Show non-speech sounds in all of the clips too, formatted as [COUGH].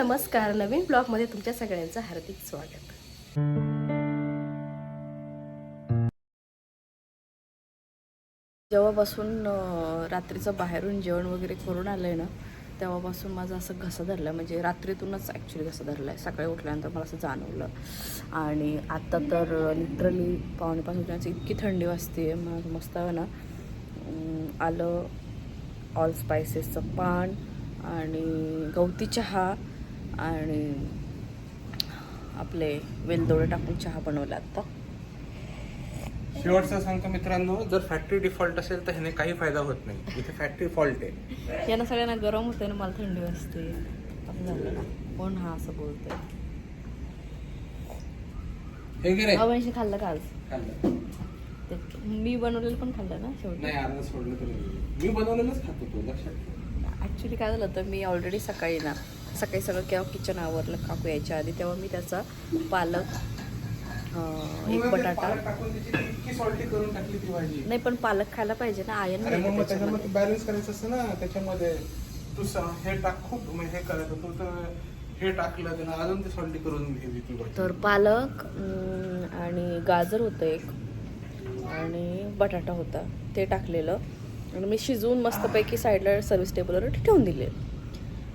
नमस्कार नवीन ब्लॉगमध्ये तुमच्या सगळ्यांचं हार्दिक स्वागत. जेव्हापासून रात्रीचं बाहेरून जेवण वगैरे करून आलं आहे ना तेव्हापासून माझं असं घसा धरला म्हणजे रात्रीतूनच ॲक्च्युली घसा धरला आहे सकाळी उठल्यानंतर मला असं जाणवलं. आणि आत्ता तर लिटरली पाहुणेपासून उठण्याची इतकी थंडी वाजते मग मस्त आहे ना आलं ऑल स्पायसेसचं पान आणि गवती चहा. आणि आपले वेलदोडे टाकून चहा बनवला आत्ता शेवटचं सांगतो मित्रांनो जर फॅक्टरी डिफॉल्ट असेल तर ह्याने काही फायदा होत नाही. इथे फॅक्टरी फॉल्ट आहे. यांना सगळ्यांना गरम होते ना मला थंडी वाजते. असं झालं ना. कोण हा असं बोलतोय? हे घे रे. अवंशी खाल्लं का आज? मी बनवलेलं पण खाल्लं ना शेवटी? नाही अर्ध सोडलं तरी. मी बनवलेलंच खातो तो लक्षात ठेव. ॲक्च्युली काय झालं होतं मी ऑलरेडी सकाळी ना सकाळी सगळं केव्हा किचन आवरलं काकू यायच्या आधी तेव्हा मी त्याचा पालक एक बटाटा. नाही पण पालक खायला पाहिजे ना आयन बॅलन्स करायचं असतं ना त्याच्यामध्ये. तू स- हे टाक खूप म्हणजे हे करायचं तू तर हे टाकलं त्यानं अजून ते सॉल्टी करून घ्यावी ती भाजी. तर पालक आणि गाजर होतं एक आणि बटाटा होता ते टाकलेलं. आणि मी शिजवून मस्तपैकी साईडला सर्विस टेबलवर ठेवून दिले.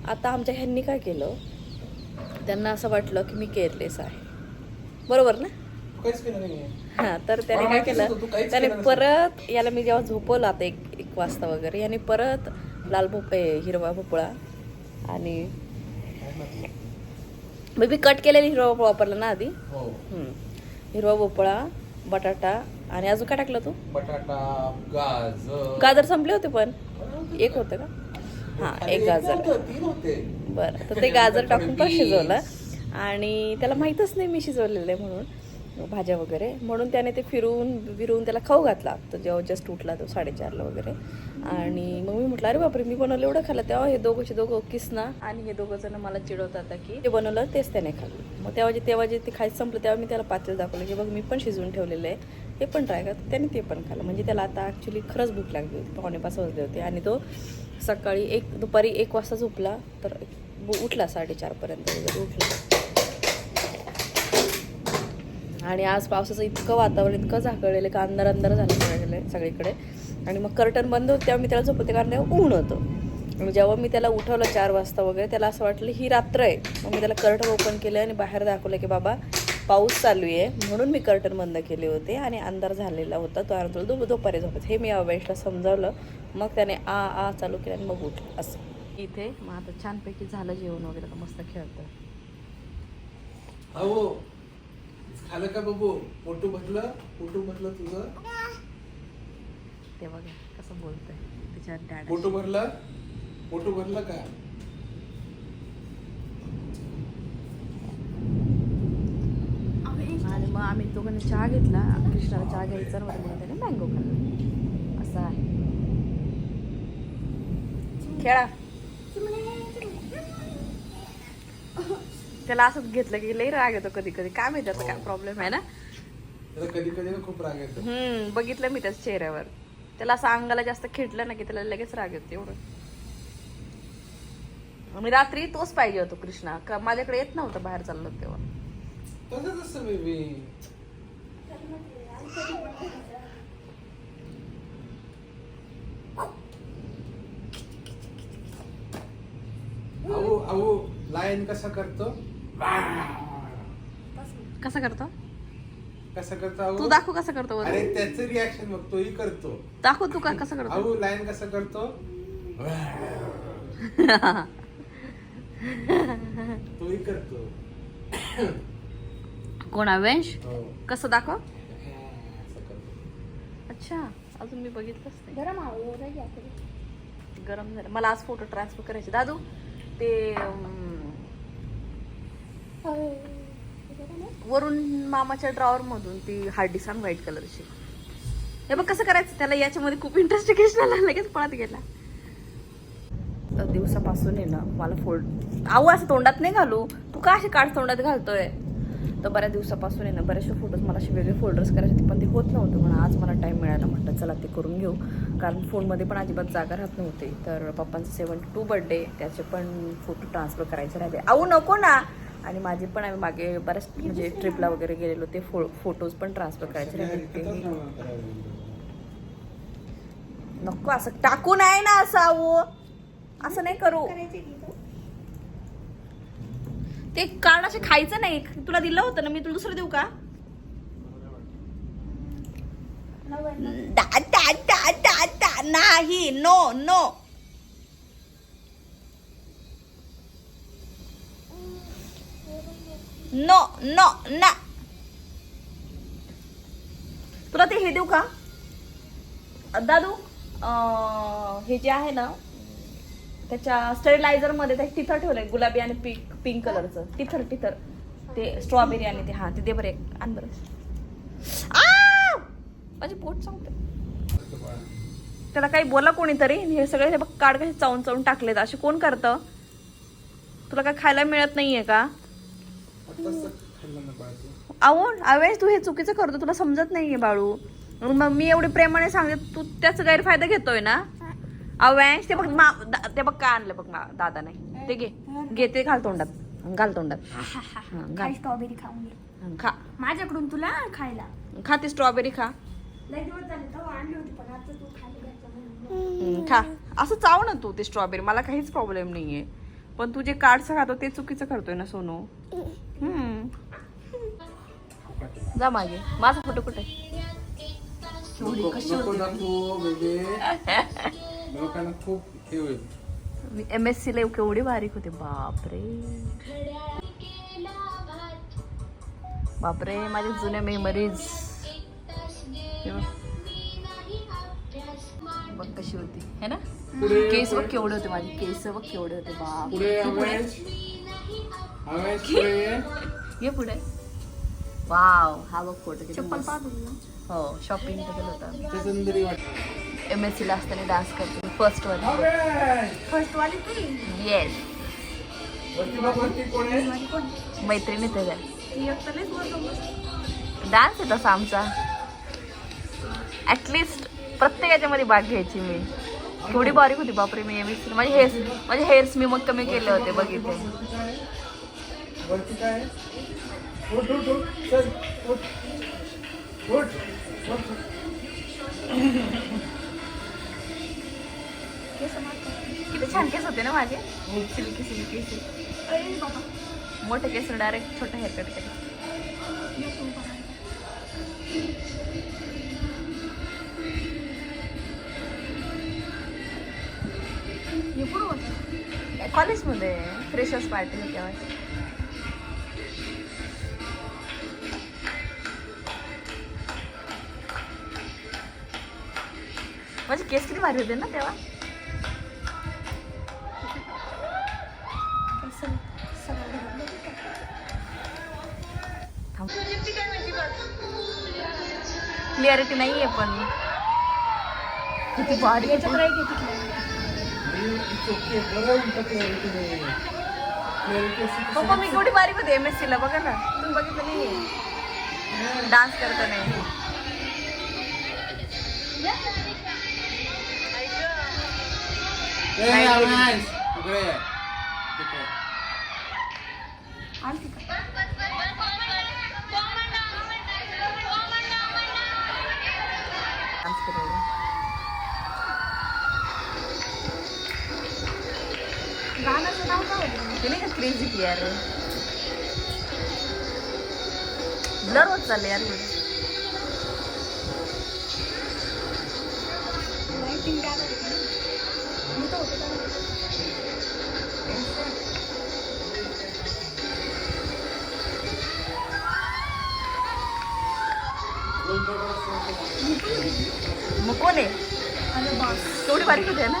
आता आमच्या ह्यांनी काय केलं? त्यांना असं वाटलं की मी केअरलेस आहे. बरोबर ना? हां तर त्याने काय केलं? त्याने. परत याला मी जेव्हा झोपवलं आता एक एक वाजता वगैरे याने परत लाल भोपळे हिरवा भोपळा आणि मग मी कट केलेली हिरवा भोपळा वापरला ना आधी? हो. हिरवा भोपळा बटाटा आणि अजून काय टाकलं तू? बटाटा गाजर. संपले होते पण. एक होतं का? हां एक गाजर. बरं तर ते गाजर टाकून पण शिजवलं. आणि त्याला माहीतच नाही मी शिजवलेलं आहे म्हणून भाज्या वगैरे. म्हणून त्याने ते फिरवून फिरवून त्याला खाऊ घातला. तर जेव्हा जस्ट उठला तो साडेचारला वगैरे. आणि मग मी म्हटलं अरे बापरे मी बनवलं एवढं खाल्लं. तेव्हा हे दोघंचे दोघं किसना आणि हे दोघं जण मला चिडवतात की ते बनवलं तेच त्याने खाल्लं. मग तेव्हा जे तेव्हा जे ते खायचं संपलं तेव्हा मी त्याला पातेल दाखवलं की बघ मी पण शिजवून ठेवलेलं आहे. हे पण ट्राय कर. त्याने ते पण खाल्लं. म्हणजे त्याला आता ॲक्च्युली खरंच भूक लागली होती. पाहुणे पाच वाजले होते. आणि तो सकाळी एक दुपारी एक वाजता झोपला तर उठला साडेचारपर्यंत वगैरे उठला. आणि आज पावसाचं इतकं वातावरण इतकं झाकळलेलं का अंधार अंधार झालं सगळीकडे सगळीकडे. आणि मग कर्टन बंद होते तेव्हा मी त्याला झोपते कारण तेव्हा ऊन होतं. आणि जेव्हा मी त्याला उठवलं चार वाजता वगैरे त्याला असं वाटलं ही रात्र आहे. मग मी त्याला कर्टन ओपन केलं आणि बाहेर दाखवलं की बाबा पाऊस चालू आहे म्हणून मी कर्टन बंद केले होते आणि अंधार झालेला होता. तो तुला दु दुपारी झोपत. हे मी अवेशला समजावलं. मग त्याने आ आ चालू केलं आणि मग उठलं. असं. इथे मग आता छानपैकी झालं जेवण वगैरे तर मस्त खेळतं अहो झालं का बाबू पोटू भरलं पोटू भरलं तुझं? ते बघा कसं बोलतंय. त्याच्या डॅड पोटू भरलं? पोटू भरलं का आणि मग आम्ही दोघांनी चहा घेतला. कृष्णाला चहा घ्यायचा नव्हता म्हणून त्याने मँगो खाल्ला. असं आहे. खेळा. त्याला असंच घेतलं की लई राग येतो कधी कधी. काय माहिती काय प्रॉब्लेम आहे ना? कधी कधी खूप राग येतो. हम्म बघितलं मी त्याच्या चेहऱ्यावर. त्याला असं अंगाला जास्त खेटलं ना की त्याला लगेच राग येतो एवढं. आणि रात्री तोच पाहिजे होतो कृष्णा. का माझ्याकडे येत नव्हता बाहेर चाललो तेव्हा. तसंच असतं बेबी अहो अहो लायन कसा करतो? कसं करतो? कसा करतो तू अहो दाखव कसं करतो. अरे त्याचं रिॲक्शन बघ तोही करतो. दाखव तू का कसं करतो. अहो लायन कसा करतो? [LAUGHS] तोही करतो. कोण अवेश हो. कसं दाखव. असं. अच्छा अजून मी बघितलंच नाही. गरम आपलं. गरम झालं. मला आज फोटो ट्रान्सफर करायचे. दादू ते वरून मामाच्या ड्रॉवर मधून ती हार्ड डिस्क आण व्हाईट कलरची हे बघ कसं करायचं? त्याला याच्यामध्ये खूप इंटरेस्ट कृष्णाला लगेच पळत गेला. तर दिवसापासून आहे ना मला फोल्ड आऊ असं तोंडात नाही घालू. तू का अशी काढ तोंडात घालतोय? तर बऱ्याच दिवसापासून आहे ना बरेचसे फोटोज मला असे वेगळे फोल्डर्स करायचे होते पण ते होत नव्हतं. म्हणून आज मला टाईम मिळाला. म्हटलं चला ते करून घेऊ. कारण फोनमध्ये पण अजिबात जागा राहत नव्हते. तर पप्पांचे सेवन्टी टू बर्थडे त्याचे पण फोटो ट्रान्सफर करायचे राहिले. अहो नको ना! आणि माझे पण आम्ही मागे बऱ्याच म्हणजे ट्रिपला वगैरे गेलेलो ते फो फोटोज पण ट्रान्सफर करायचे राहिले ते नको असं टाकू नाही ना असं अहो असं नाही करू. ते कार्ड असे खायचं नाही. तुला दिलं होतं ना मी तुला दुसरं देऊ का? दा दा दा दा दा नाही. नो नो नो नो ना तुला ते हे देऊ का? दादू अं, हे जे आहे ना त्याच्या स्टरिलायझरमध्ये त्या टिथर ठेवलंय गुलाबी आणि पिंक पिंक कलरचं. तिथर तिथर ते स्ट्रॉबेरी आणि ते हा ते दे बरं एक आण बरं. माझे पोट सांगते त्याला काही बोला कोणीतरी हे सगळे हे बघ काड कसे चावून चावून टाकलेत. असे कोण करतं? तुला काय खायला मिळत नाहीये का? अहो अवेश तू हे चुकीचं करतो तुला समजत नाहीये बाळू. मग मी एवढी प्रेमाने सांगते तू त्याचा गैरफायदा घेतोय ना? अवेश ते बघ मा दा- ते बघ काय आणलं बघ मा- दादा नाही. ते घे. घे ते घाल तोंडात. घाल तोंडात. हा, हा, हा. हा, घाल. स्ट्रॉबेरी खाऊन घे. हं, खा. माझ्याकडून तुला खायला. खा ती स्ट्रॉबेरी खा. लय दिवस झाले तर आणली होती पण आता तू खाली घ्यायचं म्हणून. हं, खा. असं चाव ना तू ते स्ट्रॉबेरी मला काहीच प्रॉब्लेम नाहीये. पण तू जे कार्डचं खातो ते चुकीचं करतोय ना सोनू. जा मागे. माझा फोटो कुठे नको नको दाखवू बेबे [LAUGHS] लोकांना खूप हे होईल. एम एस सी ला केवढी बारीक होते. बापरे. बापरे माझे जुने मेमरीज बघ कशी होती. है ना? पुढे केस बघ केवढे होते माझे. केस बघ केवढे होते. बाप पुढे अवेश अवेश पुढे ये. ये पुढे. वाव. हा बघ फोटो चप्पल. हो शॉपिंग केलं होतं ते सुंदरी वाटते एम एस सी ला असताना डान्स करते फर्स्ट वाली. फर्स्ट वाली तू? येस मैत्रिणी त्याच्या ती. डान्स आहे तसा आमचा. ऍटलिस्ट प्रत्येक याच्यामध्ये भाग घ्यायची मी. थोडी बारीक होती बापरे मी एम एस माझे हेअर्स माझे हेअर्स मी मग कमी केले होते बघितले. छान केस होते ना माझे? Silky silky silky. मोठे केस डायरेक्ट छोटा हेअर कट ये कॉलेजमध्ये फ्रेशर्स पार्टी तेव्हा. माझे केस किती भारी होते ना तेव्हा. क्लिअरिटी नाही आहे पण. किती भारी कशी- पप्पा मी केवढी बारीक होते एम एस सी ला बघा ना. तुम्ही बघितलं नाही डान्स करता नाही. ए, नाही का क्रेझी ती यार. ब्लर होत चालले यार. लाईटिंग काय होतं मी तर होतं का? मग कोण आहे? केवढी बारीक होते ना?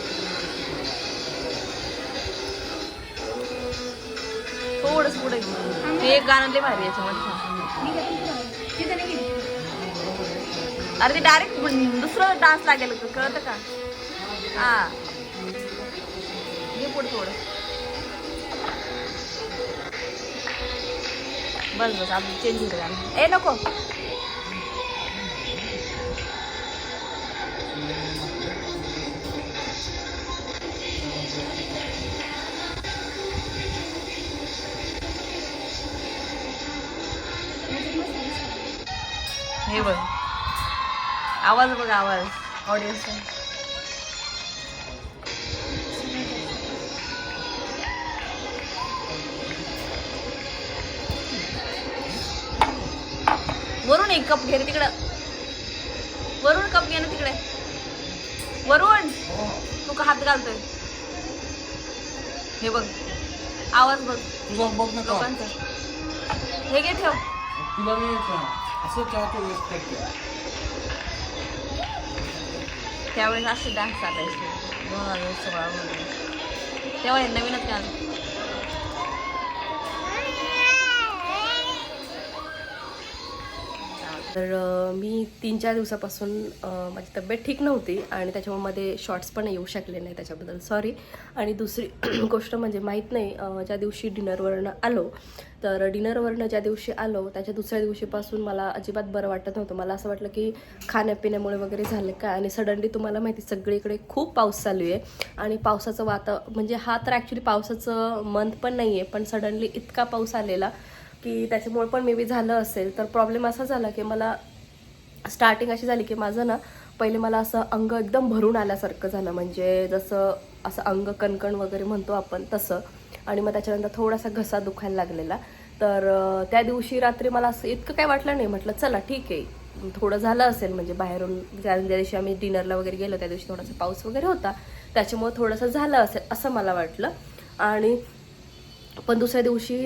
बस पुढे ते एक गाणं लय भारी आहे याच्यामध्ये. अरे ते डायरेक्ट दुसरं डान्स लागेल कळतं का? हा. घे पुढे थोडं. बस बस आपण चेंज होतं गाणं. ए नको. आवाज बघ आवाज. ऑडियन्सचा वरून एक कप घे रे तिकडं. वरून कप घे ना तिकडे. वरून. तू का हात घालतोय? हे बघ. आवाज बघ. बघ ना लोकांचा. हे घे ठेव. तुला मी असं चहा टक्के त्यावेळेस असे डान्स चालायचे दोन हजार सोळामध्ये तेव्हा नवीनच गाणं. तर मी तीन चार दिवसापासून माझी तब्येत ठीक नव्हती आणि त्याच्यामुळे मध्ये शॉर्ट्स पण येऊ शकले नाही त्याच्याबद्दल. सॉरी आणि दुसरी [CLEARS THROAT] गोष्ट म्हणजे माहीत नाही ज्या दिवशी डिनरवरनं आलो तर डिनरवरनं ज्या दिवशी आलो त्याच्या दुसऱ्या दिवशीपासून मला अजिबात बरं वाटत नव्हतं. मला असं वाटलं की खाण्यापिण्यामुळे वगैरे झालं काय? आणि सडनली तुम्हाला माहिती सगळीकडे खूप पाऊस चालू आहे. आणि पावसाचं वाता म्हणजे हा तर ॲक्च्युली पावसाचं मंथ पण नाही आहे पण सडनली इतका पाऊस आलेला की त्याच्यामुळे पण मे बी झालं असेल. तर प्रॉब्लेम असा झाला की मला स्टार्टिंग अशी झाली की माझं ना पहिले मला असं अंग एकदम भरून आल्यासारखं झालं. म्हणजे जसं असं अंग कणकण वगैरे म्हणतो आपण तसं. आणि मग त्याच्यानंतर थोडासा घसा दुखायला लागलेला. तर त्या दिवशी रात्री मला असं इतकं काय वाटलं नाही. म्हटलं चला ठीक आहे. थोडं झालं असेल म्हणजे बाहेरून ज्या ज्या दिवशी आम्ही डिनरला वगैरे गेलो त्या दिवशी थोडासा पाऊस वगैरे होता. त्याच्यामुळे थोडंसं झालं असेल असं मला वाटलं. आणि पण दुसऱ्या दिवशी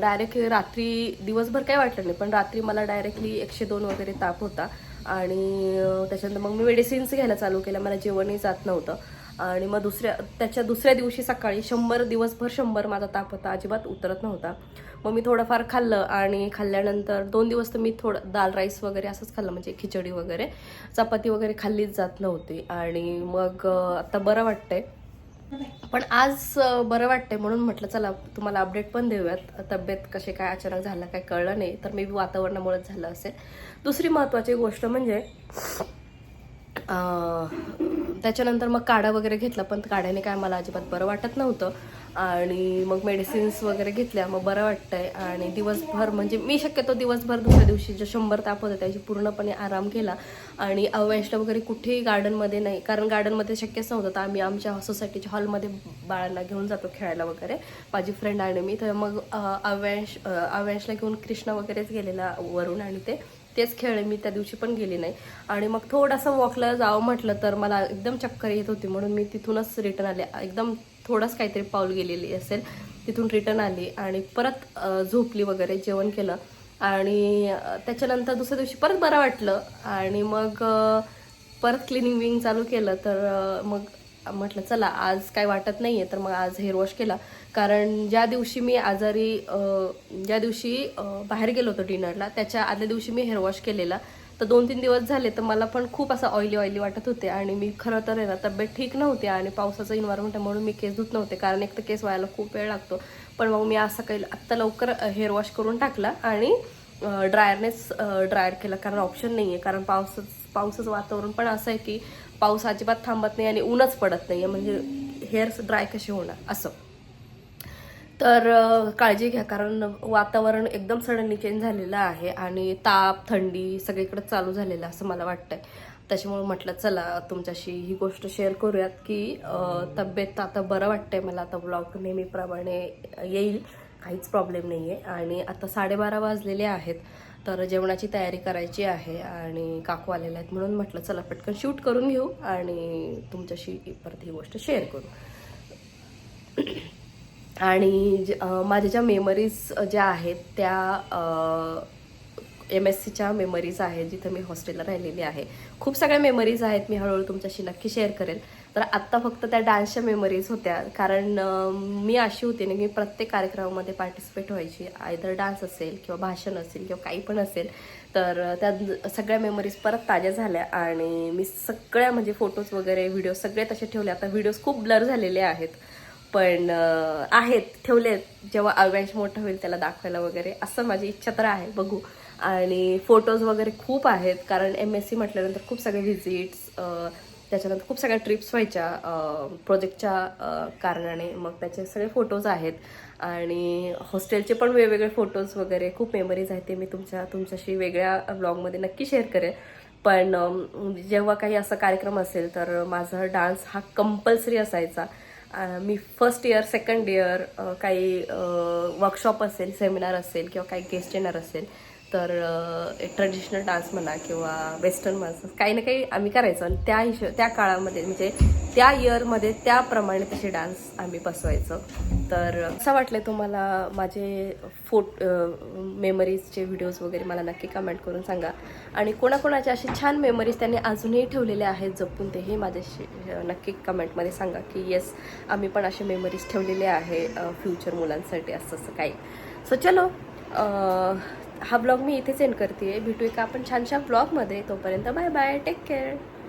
डायरेक्ट रात्री दिवसभर काही वाटलं नाही. पण रात्री मला डायरेक्टली एकशे दोन वगैरे ताप होता. आणि त्याच्यानंतर मग मी मेडिसिन्स घ्यायला चालू केलं. मला जेवणही जात नव्हतं. आणि मग दुसऱ्या त्याच्या दुसऱ्या दिवशी सकाळी शंभर दिवसभर शंभर माझा ताप होता. अजिबात उतरत नव्हता. मग मी थोडंफार खाल्लं आणि खाल्ल्यानंतर दोन दिवस तर मी थोडं दाल राईस वगैरे असंच खाल्लं. म्हणजे खिचडी वगैरे. चपाती वगैरे खाल्लीच जात नव्हती. आणि मग आता बरं वाटतंय. पण आज बरं वाटतंय म्हणून म्हटलं चला तुम्हाला अपडेट पण देऊयात. तब्येत कशी काय अचानक झालं काय कळलं नाही. तर मे बी वातावरणामुळेच झालं असेल. दुसरी महत्त्वाची गोष्ट म्हणजे त्याच्यानंतर मग काढा वगैरे घेतला पण काढ्याने काय मला अजिबात बरं वाटत नव्हतं. आणि मग मेडिसिन्स वगैरे घेतल्या मग बरं वाटतंय. आणि दिवसभर म्हणजे मी शक्यतो दिवसभर दुसऱ्या दिवशी जे शंभर ताप होते त्याची पूर्णपणे आराम केला. आणि अवेशला वगैरे कुठेही गार्डनमध्ये नाही कारण गार्डनमध्ये शक्यच नव्हतं. तर आम्ही आमच्या सोसायटीच्या हॉलमध्ये बाळांना घेऊन जातो खेळायला वगैरे माझी फ्रेंड आणि मी. तर मग अवेश अवेशला घेऊन कृष्ण वगैरेच गेलेला वरून आणि ते तेच खेळले मी त्या दिवशी पण गेली नाही. आणि मग थोडंसं वॉकला जावं म्हटलं तर मला एकदम चक्कर येत होती म्हणून मी तिथूनच रिटर्न आले. एकदम थोडंच काहीतरी पाऊल गेलेली असेल तिथून रिटर्न आली आणि परत झोपली वगैरे जेवण केलं. आणि त्याच्यानंतर दुसऱ्या दिवशी परत बरं वाटलं. आणि मग परत क्लिनिंग विंग चालू केलं. तर मग म्हटलं चला आज काय वाटत नाही आहे तर मग आज हेअर वॉश केला. कारण ज्या दिवशी मी आजारी ज्या दिवशी बाहेर गेलो होतो डिनरला त्याच्या आदल्या दिवशी मी हेअर वॉश केलेला. तर दोन तीन दिवस झाले तर मला पण खूप असं ऑइली ऑइली वाटत होते. आणि मी खरं तर आहे ना तब्येत ठीक नव्हती आणि पावसाचं इन्व्हायरमेंट आहे म्हणून मी केस धुत नव्हते. कारण एक तर केस व्हायला खूप वेळ लागतो. पण मग मी असं काही आत्ता लवकर हेअर वॉश करून टाकला आणि ड्रायरनेस ड्रायर केला. कारण ऑप्शन नाही आहे कारण पावसाचं पावसाचं वातावरण पण असं आहे की पाऊस अजिबात थांबत नाही आणि ऊनच पडत नाही आहे म्हणजे हेअर्स ड्राय कसे होणार? असं. तर काळजी घ्या कारण वातावरण एकदम सडनली चेंज झालेलं आहे आणि ताप थंडी सगळीकडे चालू झालेलं असं मला वाटतंय. त्याच्यामुळे म्हटलं चला तुमच्याशी ही गोष्ट शेअर करूयात की तब्येत आता बरं वाटतंय मला. आता ब्लॉग नेहमीप्रमाणे येईल काहीच प्रॉब्लेम नाही आहे आणि आता साडेबारा वाजलेले आहेत तर जेवणाची तयारी करायची आहे आणि काकू आलेले आहेत म्हणून म्हटलं चला पटकन शूट करून घेऊ आणि तुमच्याशी परत ही गोष्ट शेअर करू. आणि माझ्या ज्या मेमरीज ज्या आहेत त्या एम एस सीच्या मेमरीज आहेत जिथं मी हॉस्टेलला राहिलेली आहे. खूप सगळ्या मेमरीज आहेत मी हळूहळू तुमच्याशी नक्की शेअर करेल. तर आत्ता फक्त त्या डान्सच्या मेमरीज होत्या. कारण मी अशी होती ना की प्रत्येक कार्यक्रमामध्ये पार्टिसिपेट व्हायची. आयदर डान्स असेल किंवा भाषण असेल किंवा काही पण असेल तर त्या सगळ्या मेमरीज परत ताज्या झाल्या आणि मी सगळ्या म्हणजे फोटोज वगैरे व्हिडिओ सगळे तसे ठेवले. आता व्हिडिओज खूप ब्लर झालेले आहेत. पण आहेत ठेवले जेव्हा अव्यांश मोठं होईल त्याला दाखवायला वगैरे. असं माझी इच्छा तर आहे बघू. आणि फोटोज वगैरे खूप आहेत कारण एम एस सी म्हटल्यानंतर खूप सगळे व्हिजिट्स त्याच्यानंतर खूप सगळ्या ट्रिप्स व्हायच्या प्रोजेक्टच्या कारणाने. मग त्याचे सगळे फोटोज आहेत. आणि हॉस्टेलचे पण वेगवेगळे फोटोज वगैरे खूप मेमरीज आहेत ते मी तुमच्या तुमच्याशी वेगळ्या ब्लॉगमध्ये नक्की शेअर करेन. पण जेव्हा काही असा कार्यक्रम असेल तर माझा डान्स हा कंपल्सरी असायचा. मी फर्स्ट इयर सेकंड इयर काही वर्कशॉप असेल सेमिनार असेल किंवा काही गेस्ट येणार असेल तर ट्रेडिशनल डान्स म्हणा किंवा वेस्टर्न म्हणा काही ना काही आम्ही करायचो. आणि त्या हिशो त्या काळामध्ये म्हणजे त्या इयरमध्ये त्याप्रमाणे तसे डान्स आम्ही बसवायचो. तर असं वाटलं तुम्हाला माझे फोट मेमरीजचे व्हिडिओज वगैरे मला नक्की कमेंट करून सांगा. आणि कोणाकोणाचे असे छान मेमरीज त्यांनी अजूनही ठेवलेले आहेत जपून तेही माझ्याशी नक्की कमेंटमध्ये सांगा की येस आम्ही पण असे मेमरीज ठेवलेले आहे फ्युचर मुलांसाठी असं असं काही. सो चलो हा ब्लॉग मी इथेच एंड करते भेटू एका आपण छानशा ब्लॉगमध्ये. तोपर्यंत बाय बाय. Take care.